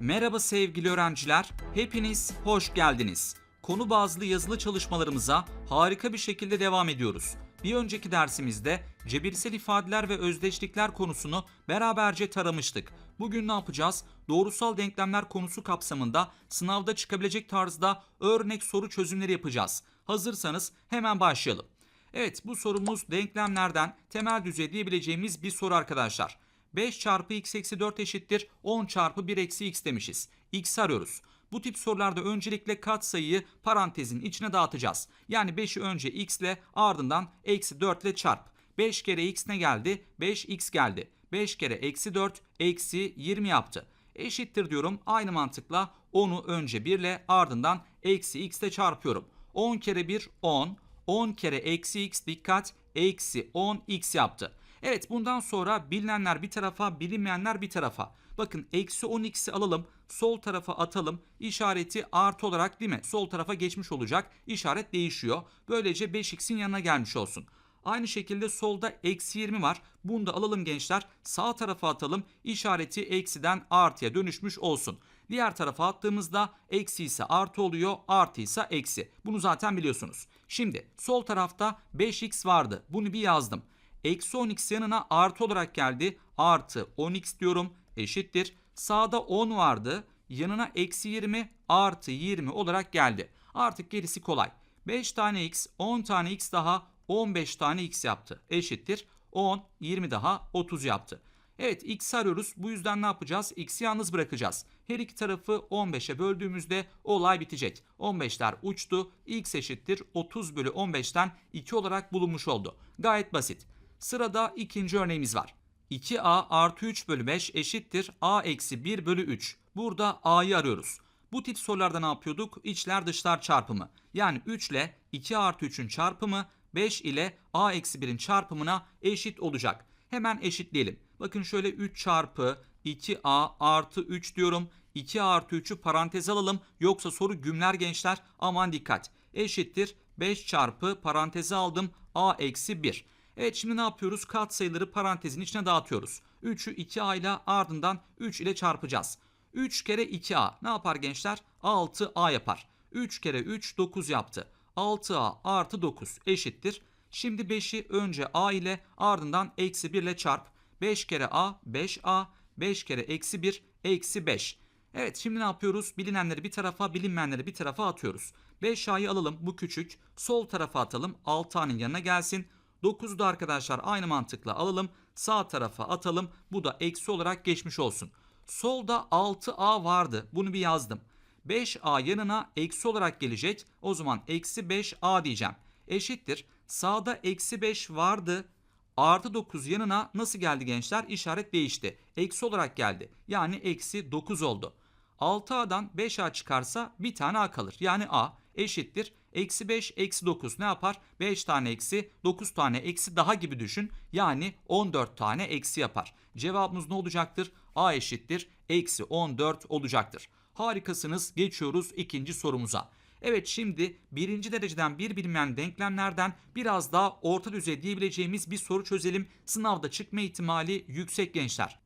Merhaba sevgili öğrenciler, hepiniz hoş geldiniz. Konu bazlı yazılı çalışmalarımıza harika bir şekilde devam ediyoruz. Bir önceki dersimizde cebirsel ifadeler ve özdeşlikler konusunu beraberce taramıştık. Bugün ne yapacağız? Doğrusal denklemler konusu kapsamında sınavda çıkabilecek tarzda örnek soru çözümleri yapacağız. Hazırsanız hemen başlayalım. Evet bu sorumuz denklemlerden temel düzey diyebileceğimiz bir soru arkadaşlar. 5 çarpı x eksi 4 eşittir 10 çarpı 1 eksi x demişiz. x arıyoruz. Bu tip sorularda öncelikle katsayıyı parantezin içine dağıtacağız. Yani 5'i önce x ile ardından eksi 4 ile çarp. 5 kere x ne geldi? 5x geldi. 5 kere eksi 4 eksi 20 yaptı. Eşittir diyorum aynı mantıkla 10'u önce 1 ile ardından eksi x ile çarpıyorum. 10 kere 1 10. 10 kere eksi x dikkat eksi 10 x yaptı. Evet bundan sonra bilinenler bir tarafa bilinmeyenler bir tarafa. Bakın eksi 10x'i alalım sol tarafa atalım işareti artı olarak değil mi? Sol tarafa geçmiş olacak işaret değişiyor. Böylece 5x'in yanına gelmiş olsun. Aynı şekilde solda eksi 20 var. Bunu da alalım gençler. Sağ tarafa atalım. İşareti eksiden artıya dönüşmüş olsun. Diğer tarafa attığımızda eksi ise artı oluyor, artı ise eksi. Bunu zaten biliyorsunuz. Şimdi sol tarafta 5x vardı. Bunu bir yazdım. Eksi 10x yanına artı olarak geldi. Artı 10x diyorum eşittir. Sağda 10 vardı. Yanına eksi 20 artı 20 olarak geldi. Artık gerisi kolay. 5 tane x 10 tane x daha 15 tane x yaptı. Eşittir 10 20 daha 30 yaptı. Evet x arıyoruz. Bu yüzden ne yapacağız? X'i yalnız bırakacağız. Her iki tarafı 15'e böldüğümüzde olay bitecek. 15'ler uçtu. x eşittir 30 bölü 15'ten 2 olarak bulunmuş oldu. Gayet basit. Sırada ikinci örneğimiz var. 2a artı 3 bölü 5 eşittir a eksi 1 bölü 3. Burada a'yı arıyoruz. Bu tip sorularda ne yapıyorduk? İçler dışlar çarpımı. Yani 3 ile 2 artı 3'ün çarpımı 5 ile a eksi 1'in çarpımına eşit olacak. Hemen eşitleyelim. Bakın şöyle 3 çarpı 2a artı 3 diyorum. 2 artı 3'ü paranteze alalım. Yoksa soru gümler gençler. Aman dikkat. Eşittir 5 çarpı paranteze aldım a eksi 1. Evet şimdi ne yapıyoruz? Katsayıları parantezin içine dağıtıyoruz. 3'ü 2a ile ardından 3 ile çarpacağız. 3 kere 2a ne yapar gençler? 6a yapar. 3 kere 3 9 yaptı. 6a artı 9 eşittir. Şimdi 5'i önce a ile ardından eksi 1 ile çarp. 5 kere a 5a 5 kere eksi 1 eksi 5. Evet şimdi ne yapıyoruz? Bilinenleri bir tarafa bilinmeyenleri bir tarafa atıyoruz. 5a'yı alalım bu küçük. Sol tarafa atalım 6a'nın yanına gelsin. 9'u da arkadaşlar aynı mantıkla alalım. Sağ tarafa atalım. Bu da eksi olarak geçmiş olsun. Solda 6a vardı. Bunu bir yazdım. 5a yanına eksi olarak gelecek. O zaman eksi 5a diyeceğim. Eşittir. Sağda eksi 5 vardı. Artı 9 yanına nasıl geldi gençler? İşaret değişti. Eksi olarak geldi. Yani eksi 9 oldu. 6a'dan 5a çıkarsa bir tane a kalır. Yani a eşittir. Eksi 5 eksi 9 ne yapar? 5 tane eksi 9 tane eksi daha gibi düşün. Yani 14 tane eksi yapar. Cevabımız ne olacaktır? A eşittir. Eksi 14 olacaktır. Harikasınız. Geçiyoruz ikinci sorumuza. Evet şimdi birinci dereceden bir bilinmeyen denklemlerden biraz daha orta düzey diyebileceğimiz bir soru çözelim. Sınavda çıkma ihtimali yüksek gençler.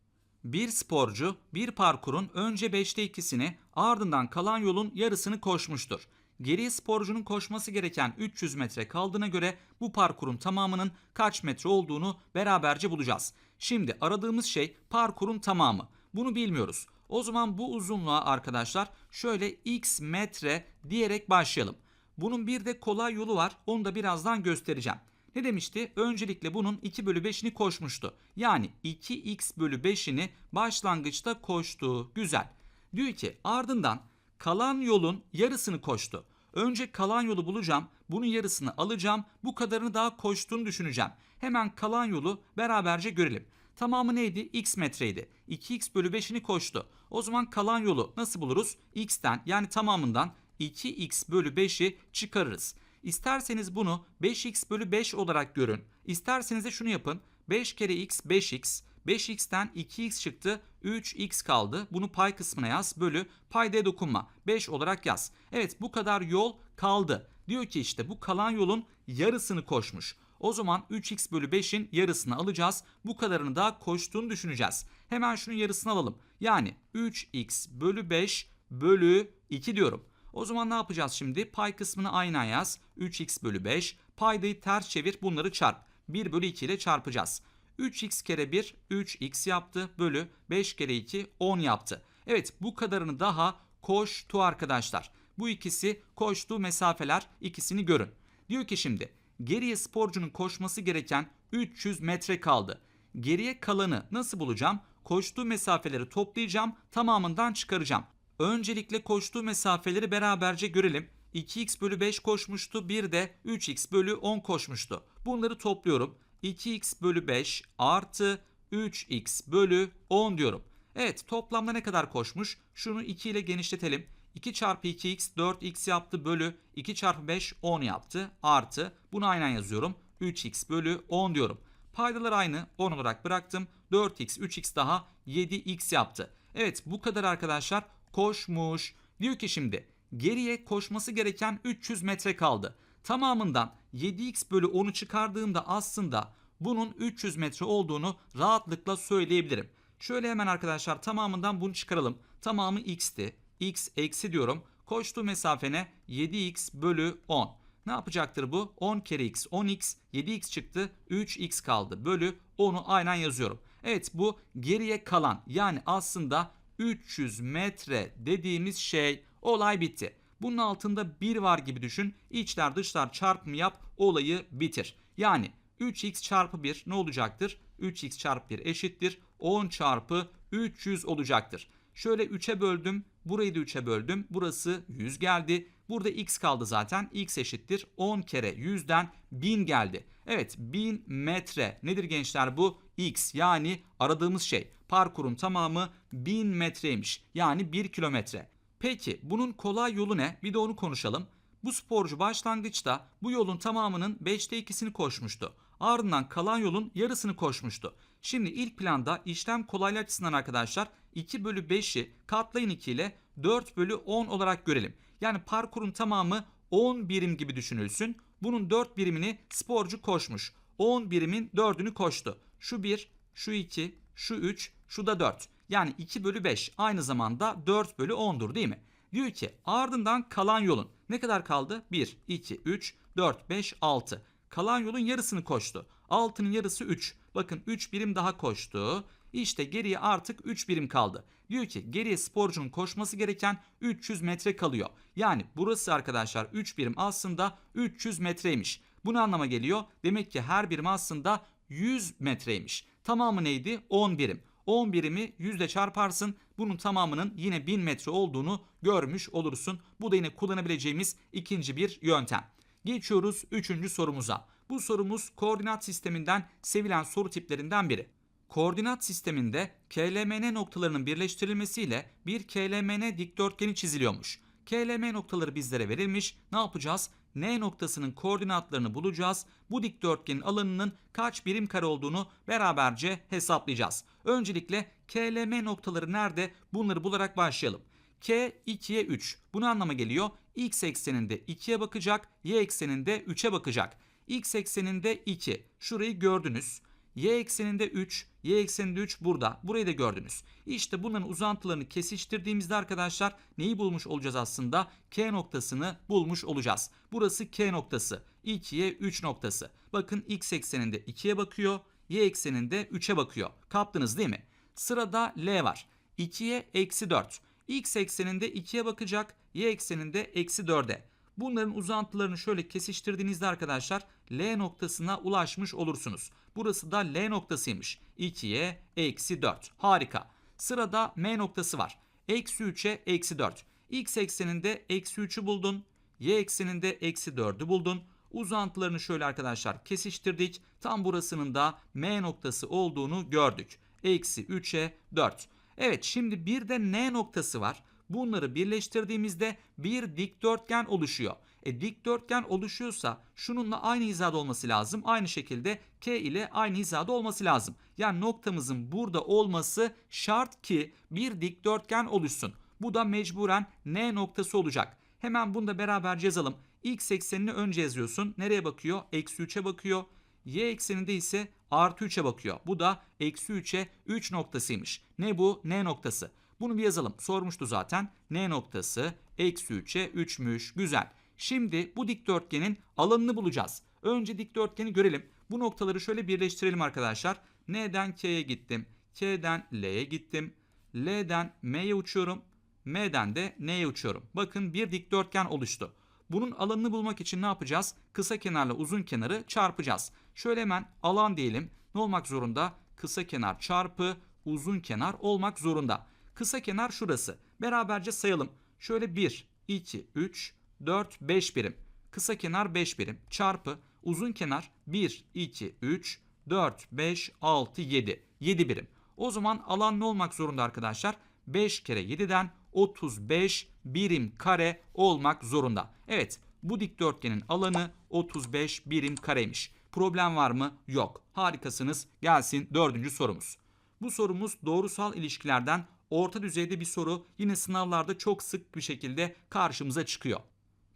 Bir sporcu bir parkurun önce 5'te ikisini ardından kalan yolun yarısını koşmuştur. Geriye sporcunun koşması gereken 300 metre kaldığına göre bu parkurun tamamının kaç metre olduğunu beraberce bulacağız. Şimdi aradığımız şey parkurun tamamı. Bunu bilmiyoruz. O zaman bu uzunluğa arkadaşlar şöyle x metre diyerek başlayalım. Bunun bir de kolay yolu var. Onu da birazdan göstereceğim. Ne demişti? Öncelikle bunun 2 bölü 5'ini koşmuştu. Yani 2x bölü 5'ini başlangıçta koştu. Güzel. Diyor ki ardından kalan yolun yarısını koştu. Önce kalan yolu bulacağım. Bunun yarısını alacağım. Bu kadarını daha koştuğunu düşüneceğim. Hemen kalan yolu beraberce görelim. Tamamı neydi? X metreydi. 2x bölü 5'ini koştu. O zaman kalan yolu nasıl buluruz? X'ten yani tamamından 2x bölü 5'i çıkarırız. İsterseniz bunu 5x bölü 5 olarak görün. İsterseniz de şunu yapın. 5 kere x 5x. 5x'ten 2x çıktı 3x kaldı. Bunu pay kısmına yaz bölü paydaya dokunma 5 olarak yaz. Evet bu kadar yol kaldı. Diyor ki işte bu kalan yolun yarısını koşmuş. O zaman 3x bölü 5'in yarısını alacağız. Bu kadarını da koştuğunu düşüneceğiz. Hemen şunun yarısını alalım. Yani 3x bölü 5 bölü 2 diyorum. O zaman ne yapacağız şimdi? Pay kısmını aynen yaz. 3x bölü 5. Paydayı ters çevir bunları çarp. 1 bölü 2 ile çarpacağız. 3x kere 1 3x yaptı bölü 5 kere 2 10 yaptı. Evet bu kadarını daha koştu arkadaşlar. Bu ikisi koştuğu mesafeler ikisini görün. Diyor ki şimdi geriye sporcunun koşması gereken 300 metre kaldı. Geriye kalanı nasıl bulacağım? Koştuğu mesafeleri toplayacağım tamamından çıkaracağım. Öncelikle koştuğu mesafeleri beraberce görelim. 2x bölü 5 koşmuştu bir de 3x bölü 10 koşmuştu. Bunları topluyorum. 2x bölü 5 artı 3x bölü 10 diyorum. Evet toplamda ne kadar koşmuş? Şunu 2 ile genişletelim. 2 çarpı 2x 4x yaptı bölü 2 çarpı 5 10 yaptı artı bunu aynen yazıyorum 3x bölü 10 diyorum. Paydalar aynı 10 olarak bıraktım 4x 3x daha 7x yaptı. Evet bu kadar arkadaşlar koşmuş. Diyor ki şimdi geriye koşması gereken 300 metre kaldı. Tamamından 7x bölü 10'u çıkardığımda aslında bunun 300 metre olduğunu rahatlıkla söyleyebilirim. Şöyle hemen arkadaşlar tamamından bunu çıkaralım. Tamamı x'ti. x eksi diyorum. Koştuğu mesafene 7x bölü 10. Ne yapacaktır bu? 10 kere x 10x 7x çıktı 3x kaldı bölü 10'u aynen yazıyorum. Evet bu geriye kalan yani aslında 300 metre dediğimiz şey olay bitti. Bunun altında 1 var gibi düşün. İçler dışlar çarpımı yap olayı bitir. Yani 3x çarpı 1 ne olacaktır? 3x çarpı 1 eşittir 10 çarpı 300 olacaktır. Şöyle 3'e böldüm. Burayı da 3'e böldüm. Burası 100 geldi. Burada x kaldı zaten. x eşittir 10 kere 100'den 1000 geldi. Evet 1000 metre nedir gençler bu? x yani aradığımız şey. Parkurun tamamı 1000 metreymiş. Yani 1 kilometre. Peki bunun kolay yolu ne? Bir de onu konuşalım. Bu sporcu başlangıçta bu yolun tamamının 5'te 2'sini koşmuştu. Ardından kalan yolun yarısını koşmuştu. Şimdi ilk planda işlem kolaylığı açısından arkadaşlar 2 bölü 5'i katlayın 2 ile 4 bölü 10 olarak görelim. Yani parkurun tamamı 10 birim gibi düşünülsün. Bunun 4 birimini sporcu koşmuş. 10 birimin 4'ünü koştu. Şu 1, şu 2, şu 3, şu da 4. Yani 2 bölü 5 aynı zamanda 4 bölü 10'dur değil mi? Diyor ki ardından kalan yolun ne kadar kaldı? 1, 2, 3, 4, 5, 6. Kalan yolun yarısını koştu. 6'nın yarısı 3. Bakın 3 birim daha koştu. İşte geriye artık 3 birim kaldı. Diyor ki geriye sporcunun koşması gereken 300 metre kalıyor. Yani burası arkadaşlar 3 birim aslında 300 metreymiş. Bu ne anlama geliyor? Demek ki her birim aslında 100 metreymiş. Tamamı neydi? 10 birim. 10 birimi 100 ile çarparsın. Bunun tamamının yine 1000 metre olduğunu görmüş olursun. Bu da yine kullanabileceğimiz ikinci bir yöntem. Geçiyoruz 3. sorumuza. Bu sorumuz koordinat sisteminden sevilen soru tiplerinden biri. Koordinat sisteminde KLMN noktalarının birleştirilmesiyle bir KLMN dikdörtgeni çiziliyormuş. KLM noktaları bizlere verilmiş. Ne yapacağız? N noktasının koordinatlarını bulacağız. Bu dikdörtgenin alanının kaç birim kare olduğunu beraberce hesaplayacağız. Öncelikle KLM noktaları nerede? Bunları bularak başlayalım. K 2'ye 3. Bu ne anlama geliyor? X ekseninde 2'ye bakacak, Y ekseninde 3'e bakacak. X ekseninde 2. Şurayı gördünüz. Y ekseninde 3, Y ekseninde 3 burada. Burayı da gördünüz. İşte bunların uzantılarını kesiştirdiğimizde arkadaşlar neyi bulmuş olacağız aslında? K noktasını bulmuş olacağız. Burası K noktası. 2'ye 3 noktası. Bakın X ekseninde 2'ye bakıyor. Y ekseninde 3'e bakıyor. Kaptınız değil mi? Sırada L var. 2'ye eksi 4. X ekseninde 2'ye bakacak. Y ekseninde eksi 4'e. Bunların uzantılarını şöyle kesiştirdiğinizde arkadaşlar L noktasına ulaşmış olursunuz. Burası da L noktasıymış. 2'ye eksi 4. Harika. Sırada M noktası var. Eksi 3'e eksi 4. X ekseninde eksi 3'ü buldun. Y ekseninde eksi 4'ü buldun. Uzantılarını şöyle arkadaşlar kesiştirdik. Tam burasının da M noktası olduğunu gördük. Eksi 3'e 4. Evet şimdi bir de N noktası var. Bunları birleştirdiğimizde bir dikdörtgen oluşuyor. E dikdörtgen oluşuyorsa şununla aynı hizada olması lazım. Aynı şekilde K ile aynı hizada olması lazım. Yani noktamızın burada olması şart ki bir dikdörtgen oluşsun. Bu da mecburen N noktası olacak. Hemen bunu da beraber yazalım. X eksenini önce yazıyorsun. Nereye bakıyor? Eksi 3'e bakıyor. Y ekseninde ise artı 3'e bakıyor. Bu da eksi 3'e 3 noktasıymış. Ne bu? N noktası. Bunu bir yazalım. Sormuştu zaten. N noktası eksi 3'e 3'müş. Güzel. Şimdi bu dikdörtgenin alanını bulacağız. Önce dikdörtgeni görelim. Bu noktaları şöyle birleştirelim arkadaşlar. N'den K'ye gittim. K'den L'ye gittim. L'den M'ye uçuyorum. M'den de N'ye uçuyorum. Bakın bir dikdörtgen oluştu. Bunun alanını bulmak için ne yapacağız? Kısa kenarla uzun kenarı çarpacağız. Şöyle hemen alan diyelim. Ne olmak zorunda? Kısa kenar çarpı uzun kenar olmak zorunda. Kısa kenar şurası. Beraberce sayalım. Şöyle 1, 2, 3, 4, 5 birim. Kısa kenar 5 birim çarpı uzun kenar 1, 2, 3, 4, 5, 6, 7. 7 birim. O zaman alan ne olmak zorunda arkadaşlar? 5 kere 7'den 35 birim kare olmak zorunda. Evet bu dikdörtgenin alanı 35 birim kareymiş. Problem var mı? Yok. Harikasınız. Gelsin dördüncü sorumuz. Bu sorumuz doğrusal ilişkilerden orta düzeyde bir soru. Yine sınavlarda çok sık bir şekilde karşımıza çıkıyor.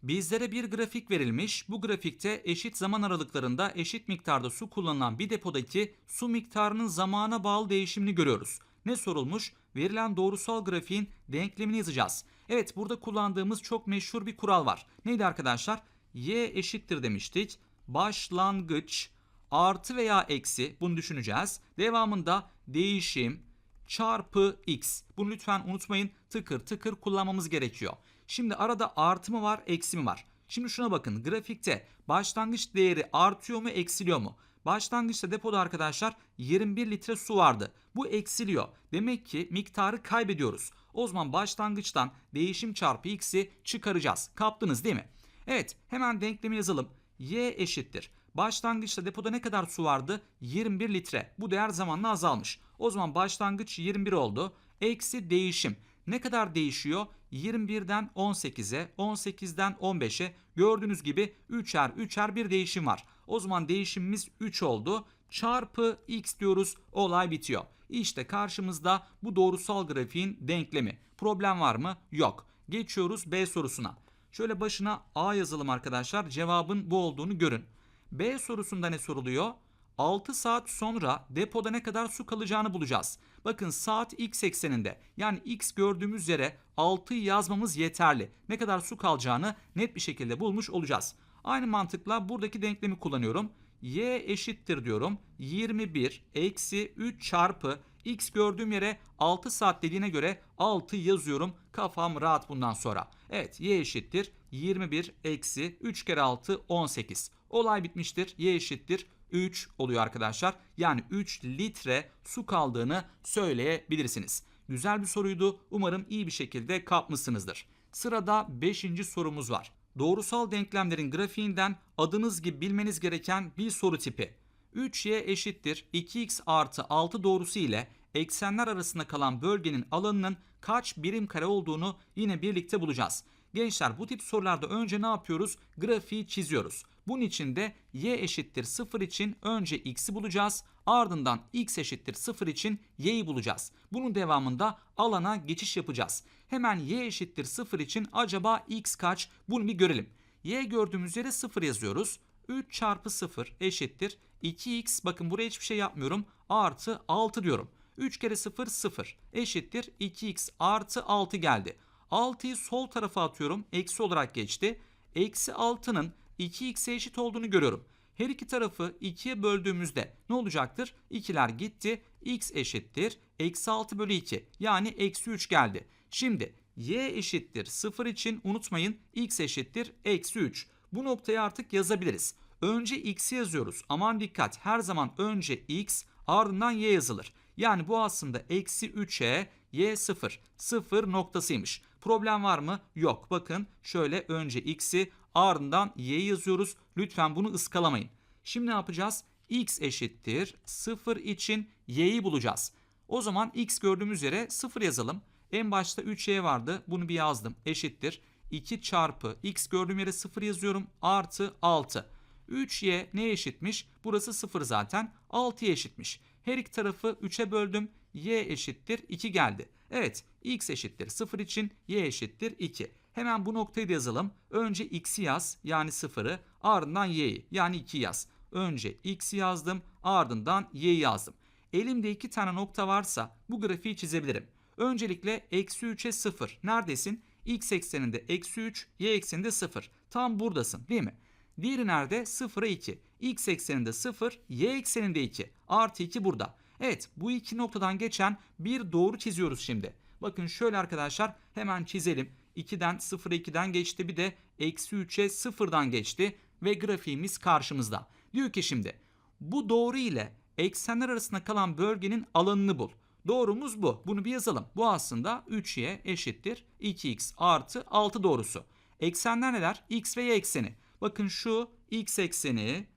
Bizlere bir grafik verilmiş. Bu grafikte eşit zaman aralıklarında eşit miktarda su kullanılan bir depodaki su miktarının zamana bağlı değişimini görüyoruz. Ne sorulmuş? Verilen doğrusal grafiğin denklemini yazacağız. Evet burada kullandığımız çok meşhur bir kural var. Neydi arkadaşlar? Y eşittir demiştik. Başlangıç artı veya eksi bunu düşüneceğiz. Devamında değişim çarpı x. Bunu lütfen unutmayın tıkır tıkır kullanmamız gerekiyor. Şimdi arada artı mı var eksi mi var? Şimdi şuna bakın grafikte başlangıç değeri artıyor mu eksiliyor mu? Başlangıçta depoda arkadaşlar 21 litre su vardı. Bu eksiliyor. Demek ki miktarı kaybediyoruz. O zaman başlangıçtan değişim çarpı x'i çıkaracağız. Kaptınız değil mi? Evet hemen denklemi yazalım. Y eşittir. Başlangıçta depoda ne kadar su vardı? 21 litre. Bu değer zamanla azalmış. O zaman başlangıç 21 oldu. Eksi değişim. Ne kadar değişiyor? 21'den 18'e, 18'den 15'e gördüğünüz gibi 3'er 3'er bir değişim var. O zaman değişimimiz 3 oldu. Çarpı x diyoruz olay bitiyor. İşte karşımızda bu doğrusal grafiğin denklemi. Problem var mı? Yok. Geçiyoruz B sorusuna. Şöyle başına A yazalım arkadaşlar. Cevabın bu olduğunu görün. B sorusunda ne soruluyor? 6 saat sonra depoda ne kadar su kalacağını bulacağız. Bakın saat x ekseninde yani x gördüğümüz yere 6'yı yazmamız yeterli. Ne kadar su kalacağını net bir şekilde bulmuş olacağız. Aynı mantıkla buradaki denklemi kullanıyorum. y eşittir diyorum. 21 eksi 3 çarpı x gördüğüm yere 6 saat dediğine göre 6 yazıyorum. Kafam rahat bundan sonra. Evet y eşittir 21 eksi 3 kere 6 18. Olay bitmiştir. Y eşittir 3 oluyor arkadaşlar. Yani 3 litre su kaldığını söyleyebilirsiniz. Güzel bir soruydu. Umarım iyi bir şekilde kapmışsınızdır. Sırada 5. sorumuz var. Doğrusal denklemlerin grafiğinden adınız gibi bilmeniz gereken bir soru tipi. 3y eşittir 2x artı 6 doğrusu ile eksenler arasında kalan bölgenin alanının kaç birim kare olduğunu yine birlikte bulacağız. Gençler bu tip sorularda önce ne yapıyoruz? Grafiği çiziyoruz. Bunun için de y eşittir 0 için önce x'i bulacağız. Ardından x eşittir 0 için y'yi bulacağız. Bunun devamında alana geçiş yapacağız. Hemen y eşittir 0 için acaba x kaç? Bunu bir görelim. y gördüğümüz yere 0 yazıyoruz. 3 çarpı 0 eşittir 2x bakın buraya hiçbir şey yapmıyorum artı 6 diyorum. 3 kere 0 0 eşittir 2x artı 6 geldi. 6'yı sol tarafa atıyorum eksi olarak geçti. Eksi 6'nın 2x'e eşit olduğunu görüyorum. Her iki tarafı 2'ye böldüğümüzde ne olacaktır? 2'ler gitti. x eşittir. Eksi 6 bölü 2 yani eksi 3 geldi. Şimdi y eşittir 0 için unutmayın x eşittir eksi 3. Bu noktayı artık yazabiliriz. Önce x'i yazıyoruz. Aman dikkat her zaman önce x ardından y yazılır. Yani bu aslında eksi 3'e y 0. 0 noktasıymış. Problem var mı? Yok. Bakın şöyle önce x'i ardından y yazıyoruz. Lütfen bunu ıskalamayın. Şimdi ne yapacağız? x eşittir 0 için y'yi bulacağız. O zaman x gördüğümüz yere 0 yazalım. En başta 3y vardı. Bunu bir yazdım. Eşittir. 2 çarpı x gördüğüm yere 0 yazıyorum. Artı 6. 3y neye eşitmiş? Burası 0 zaten. 6'ya eşitmiş. Her iki tarafı 3'e böldüm. Y eşittir 2 geldi. Evet x eşittir 0 için y eşittir 2. Hemen bu noktayı da yazalım. Önce x'i yaz yani 0'ı ardından y'yi yani 2 yaz. Önce x'i yazdım ardından y'yi yazdım. Elimde iki tane nokta varsa bu grafiği çizebilirim. Öncelikle eksi 3'e 0. Neredesin? X ekseninde eksi 3, y ekseninde 0. Tam buradasın değil mi? Diğeri nerede? 0'a 2. X ekseninde 0, y ekseninde 2. Artı 2 burada. Evet bu iki noktadan geçen bir doğru çiziyoruz şimdi. Bakın şöyle arkadaşlar hemen çizelim. 2'den 0'a 2'den geçti bir de eksi 3'e 0'dan geçti ve grafiğimiz karşımızda. Diyor ki şimdi bu doğru ile eksenler arasında kalan bölgenin alanını bul. Doğrumuz bu. Bunu bir yazalım. Bu aslında 3y eşittir 2x artı 6 doğrusu. Eksenler neler? x ve y ekseni. Bakın şu x ekseni,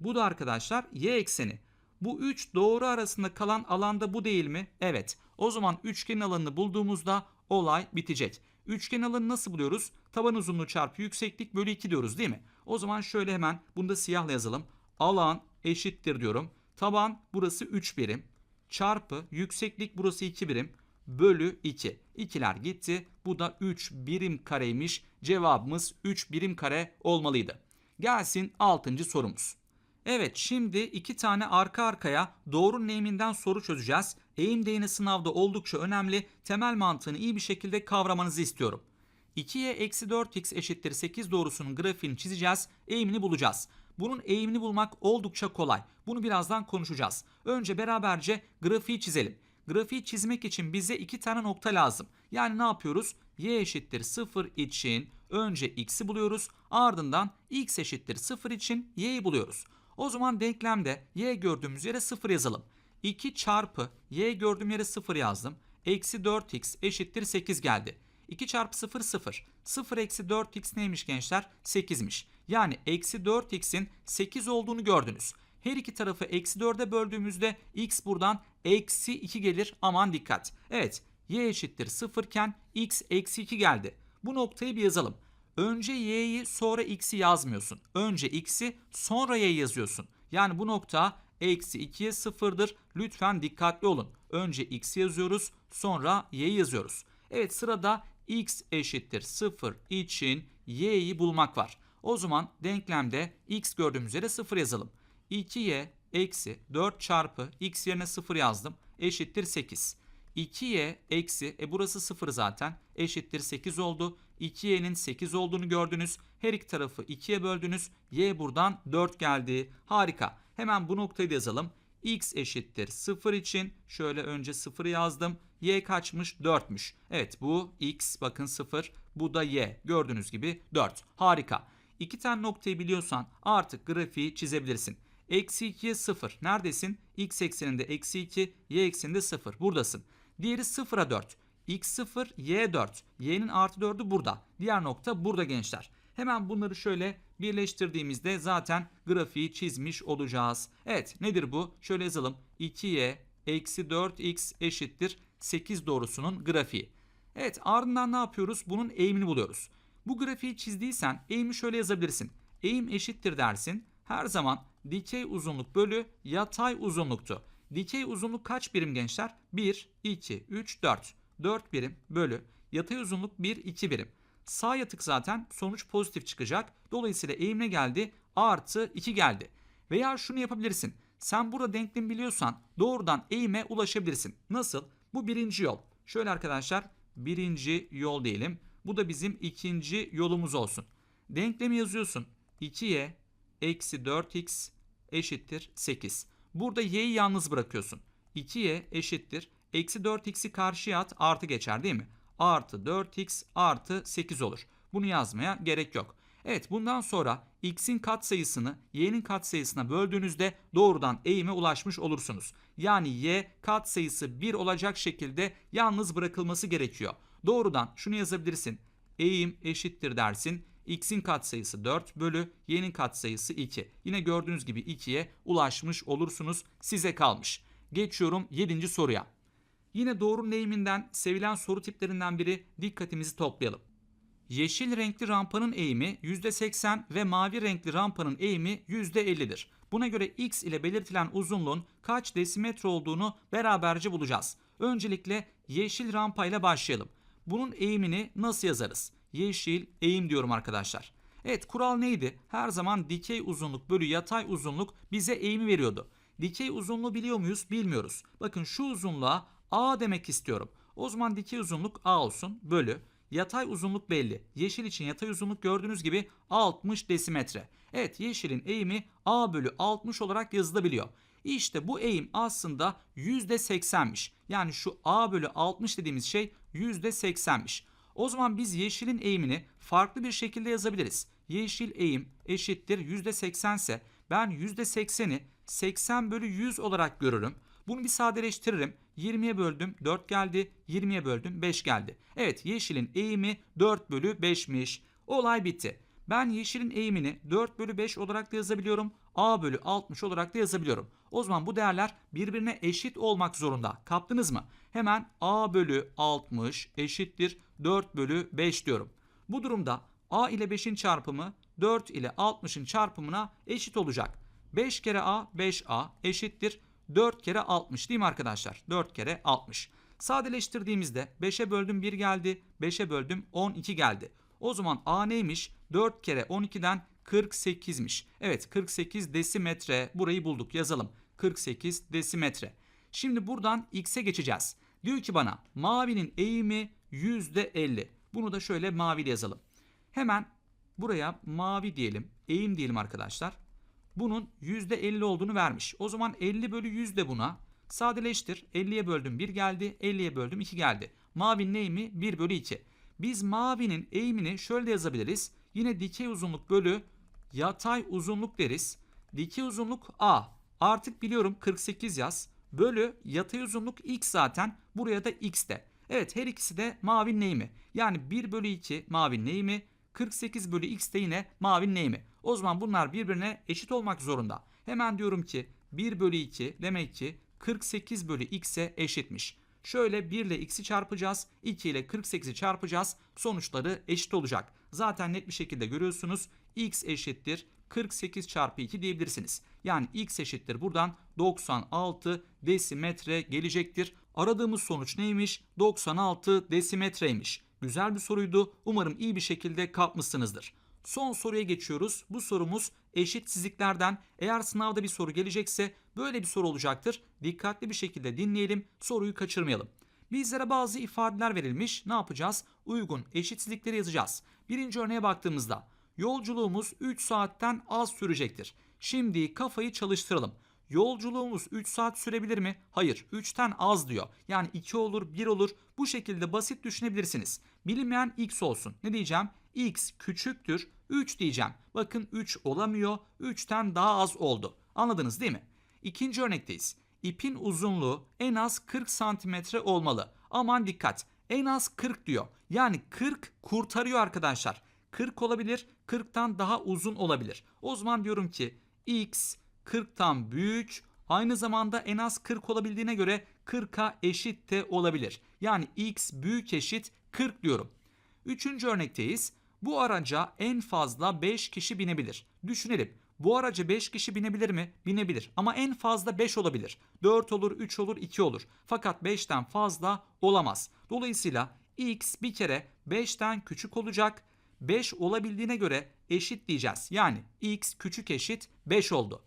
bu da arkadaşlar y ekseni. Bu üç doğru arasında kalan alanda bu değil mi? Evet. O zaman üçgenin alanını bulduğumuzda olay bitecek. Üçgen alanı nasıl buluyoruz? Taban uzunluğu çarpı yükseklik bölü 2 diyoruz değil mi? O zaman şöyle hemen bunu da siyahla yazalım. Alan eşittir diyorum. Taban burası 3 birim. Çarpı yükseklik burası 2 birim. Bölü 2. İkiler gitti. Bu da 3 birim kareymiş. Cevabımız 3 birim kare olmalıydı. Gelsin 6. sorumuz. Evet şimdi iki tane arka arkaya doğru neyiminden soru çözeceğiz. Eğim değini sınavda oldukça önemli. Temel mantığını iyi bir şekilde kavramanızı istiyorum. 2y eksi 4x eşittir 8 doğrusunun grafiğini çizeceğiz. Eğimini bulacağız. Bunun eğimini bulmak oldukça kolay. Bunu birazdan konuşacağız. Önce beraberce grafiği çizelim. Grafiği çizmek için bize iki tane nokta lazım. Yani ne yapıyoruz? y eşittir 0 için önce x'i buluyoruz. Ardından x eşittir 0 için y'yi buluyoruz. O zaman denklemde y gördüğümüz yere 0 yazalım. 2 çarpı y gördüğüm yere 0 yazdım. Eksi 4x eşittir 8 geldi. 2 çarpı 0 0. 0 eksi 4x neymiş gençler? 8'miş. Yani eksi 4x'in 8 olduğunu gördünüz. Her iki tarafı eksi 4'e böldüğümüzde x buradan eksi 2 gelir. Aman dikkat. Evet y eşittir 0 iken x eksi 2 geldi. Bu noktayı bir yazalım. Önce y'yi sonra x'i yazmıyorsun. Önce x'i sonra y'yi yazıyorsun. Yani bu nokta eksi 2'ye 0'dır. Lütfen dikkatli olun. Önce x'i yazıyoruz sonra y'yi yazıyoruz. Evet sırada x eşittir 0 için y'yi bulmak var. O zaman denklemde x gördüğümüz yere 0 yazalım. 2y eksi 4 çarpı x yerine 0 yazdım eşittir 8. 2y eksi e burası 0 zaten eşittir 8 oldu. 2y'nin 8 olduğunu gördünüz. Her iki tarafı 2'ye böldünüz. y buradan 4 geldi. Harika. Hemen bu noktayı da yazalım. x eşittir 0 için şöyle önce 0 yazdım. y kaçmış? 4'müş. Evet bu x bakın 0 bu da y. Gördüğünüz gibi 4. Harika. İki tane noktayı biliyorsan artık grafiği çizebilirsin. Eksi 2'ye 0. Neredesin? X ekseninde eksi 2, y ekseninde 0. Buradasın. Diğeri 0'a 4. X0, Y4. Y'nin artı 4'ü burada. Diğer nokta burada gençler. Hemen bunları şöyle birleştirdiğimizde zaten grafiği çizmiş olacağız. Evet nedir bu? Şöyle yazalım. 2Y eksi 4X eşittir 8 doğrusunun grafiği. Evet ardından ne yapıyoruz? Bunun eğimini buluyoruz. Bu grafiği çizdiysen eğimi şöyle yazabilirsin. Eğim eşittir dersin. Her zaman dikey uzunluk bölü yatay uzunluktu. Dikey uzunluk kaç birim gençler? 1, 2, 3, 4. 4 birim bölü yatay uzunluk 1, 2 birim. Sağ yatık zaten sonuç pozitif çıkacak. Dolayısıyla eğimine geldi artı 2 geldi. Veya şunu yapabilirsin. Sen burada denklem biliyorsan doğrudan eğime ulaşabilirsin. Nasıl? Bu birinci yol. Şöyle arkadaşlar birinci yol diyelim. Bu da bizim ikinci yolumuz olsun. Denklemi yazıyorsun. 2y eksi 4x eşittir 8. Burada y'yi yalnız bırakıyorsun. 2y eşittir. Eksi 4x'i karşıya at artı geçer değil mi? Artı 4x artı 8 olur. Bunu yazmaya gerek yok. Evet bundan sonra x'in katsayısını y'nin katsayısına böldüğünüzde doğrudan eğime ulaşmış olursunuz. Yani y katsayısı 1 olacak şekilde yalnız bırakılması gerekiyor. Doğrudan şunu yazabilirsin. Eğim eşittir dersin. X'in katsayısı 4 bölü y'nin katsayısı 2. Yine gördüğünüz gibi 2'ye ulaşmış olursunuz. Size kalmış. Geçiyorum 7. soruya. Yine doğru eğiminden sevilen soru tiplerinden biri dikkatimizi toplayalım. Yeşil renkli rampanın eğimi %80 ve mavi renkli rampanın eğimi %50'dir. Buna göre x ile belirtilen uzunluğun kaç desimetre olduğunu beraberce bulacağız. Öncelikle yeşil rampa ile başlayalım. Bunun eğimini nasıl yazarız? Yeşil eğim diyorum arkadaşlar. Evet kural neydi? Her zaman dikey uzunluk bölü yatay uzunluk bize eğimi veriyordu. Dikey uzunluğu biliyor muyuz? Bilmiyoruz. Bakın şu uzunluğa A demek istiyorum. O zaman dikey uzunluk A olsun bölü. Yatay uzunluk belli. Yeşil için yatay uzunluk gördüğünüz gibi 60 desimetre. Evet yeşilin eğimi A bölü 60 olarak yazılabiliyor. İşte bu eğim aslında %80'miş. Yani şu A bölü 60 dediğimiz şey %80'miş. O zaman biz yeşilin eğimini farklı bir şekilde yazabiliriz. Yeşil eğim eşittir %80 ise ben %80'i 80 bölü 100 olarak görürüm. Bunu bir sadeleştiririm. 20'ye böldüm 4 geldi. 20'ye böldüm 5 geldi. Evet yeşilin eğimi 4 bölü 5'miş. Olay bitti. Ben yeşilin eğimini 4 bölü 5 olarak da yazabiliyorum. A bölü 60 olarak da yazabiliyorum. O zaman bu değerler birbirine eşit olmak zorunda. Kaptınız mı? Hemen A bölü 60 eşittir 4 bölü 5 diyorum. Bu durumda A ile 5'in çarpımı 4 ile 60'ın çarpımına eşit olacak. 5 kere A 5A eşittir 4 kere 60 değil mi arkadaşlar? 4 kere 60. Sadeleştirdiğimizde 5'e böldüm 1 geldi. 5'e böldüm 12 geldi. O zaman A neymiş? 4 kere 12'den 48'miş. Evet 48 desimetre burayı bulduk yazalım. 48 desimetre. Şimdi buradan x'e geçeceğiz. Diyor ki bana mavinin eğimi %50. Bunu da şöyle mavi yazalım. Hemen buraya mavi diyelim. Eğim diyelim arkadaşlar. Bunun %50 olduğunu vermiş. O zaman 50 bölü 100 de buna. Sadeleştir. 50'ye böldüm 1 geldi. 50'ye böldüm 2 geldi. Mavinin eğimi 1 bölü 2. Biz mavinin eğimini şöyle de yazabiliriz. Yine dikey uzunluk bölü yatay uzunluk deriz. Dikey uzunluk A. Artık biliyorum 48 yaz. Bölü yatay uzunluk x zaten. Buraya da x de. Evet her ikisi de mavinin eğimi. Yani 1 bölü 2 mavinin eğimi. 48 bölü x de yine mavinin eğimi. O zaman bunlar birbirine eşit olmak zorunda. Hemen diyorum ki 1 bölü 2 demek ki 48 bölü x'e eşitmiş. Şöyle 1 ile x'i çarpacağız. 2 ile 48'i çarpacağız. Sonuçları eşit olacak. Zaten net bir şekilde görüyorsunuz. x eşittir 48 çarpı 2 diyebilirsiniz. Yani x eşittir buradan 96 desimetre gelecektir. Aradığımız sonuç neymiş? 96 desimetreymiş. Güzel bir soruydu. Umarım iyi bir şekilde kapmışsınızdır. Son soruya geçiyoruz. Bu sorumuz eşitsizliklerden. Eğer sınavda bir soru gelecekse böyle bir soru olacaktır. Dikkatli bir şekilde dinleyelim. Soruyu kaçırmayalım. Bizlere bazı ifadeler verilmiş. Ne yapacağız? Uygun eşitsizlikleri yazacağız. Birinci örneğe baktığımızda yolculuğumuz 3 saatten az sürecektir. Şimdi kafayı çalıştıralım. Yolculuğumuz 3 saat sürebilir mi? Hayır. 3'ten az diyor. Yani 2 olur, 1 olur. Bu şekilde basit düşünebilirsiniz. Bilinmeyen x olsun. Ne diyeceğim? X küçüktür 3 diyeceğim. Bakın 3 olamıyor. 3'ten daha az oldu. Anladınız değil mi? İkinci örnekteyiz. İpin uzunluğu en az 40 santimetre olmalı. Aman dikkat. En az 40 diyor. Yani 40 kurtarıyor arkadaşlar. 40 olabilir, 40'tan daha uzun olabilir. O zaman diyorum ki x 40'tan büyük, aynı zamanda en az 40 olabildiğine göre 40'a eşit de olabilir. Yani x büyük eşit 40 diyorum. Üçüncü örnekteyiz. Bu araca en fazla 5 kişi binebilir. Düşünelim. Bu araca 5 kişi binebilir mi? Binebilir. Ama en fazla 5 olabilir. 4 olur, 3 olur, 2 olur. Fakat 5'ten fazla olamaz. Dolayısıyla x bir kere 5'ten küçük olacak. 5 olabildiğine göre eşit diyeceğiz. Yani x küçük eşit 5 oldu.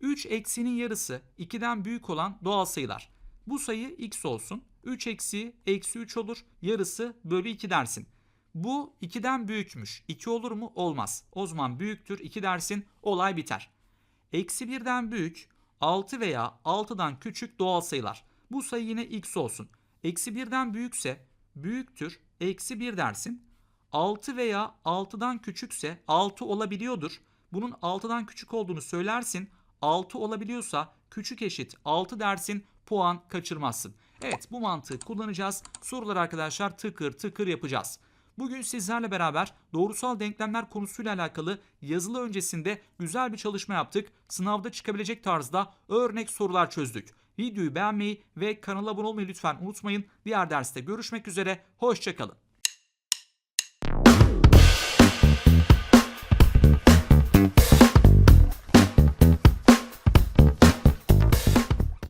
3 eksinin yarısı 2'den büyük olan doğal sayılar. Bu sayı x olsun. 3 eksi eksi 3 olur. Yarısı bölü 2 dersin. Bu 2'den büyükmüş. 2 olur mu? Olmaz. O zaman büyüktür 2 dersin. Olay biter. Eksi 1'den büyük 6 veya 6'dan küçük doğal sayılar. Bu sayı yine x olsun. Eksi 1'den büyükse büyüktür eksi 1 dersin. 6 veya 6'dan küçükse 6 olabiliyordur. Bunun 6'dan küçük olduğunu söylersin. 6 olabiliyorsa küçük eşit 6 dersin puan kaçırmazsın. Evet bu mantığı kullanacağız. Soruları arkadaşlar tıkır tıkır yapacağız. Bugün sizlerle beraber doğrusal denklemler konusuyla alakalı yazılı öncesinde güzel bir çalışma yaptık. Sınavda çıkabilecek tarzda örnek sorular çözdük. Videoyu beğenmeyi ve kanala abone olmayı lütfen unutmayın. Diğer derste görüşmek üzere. Hoşçakalın.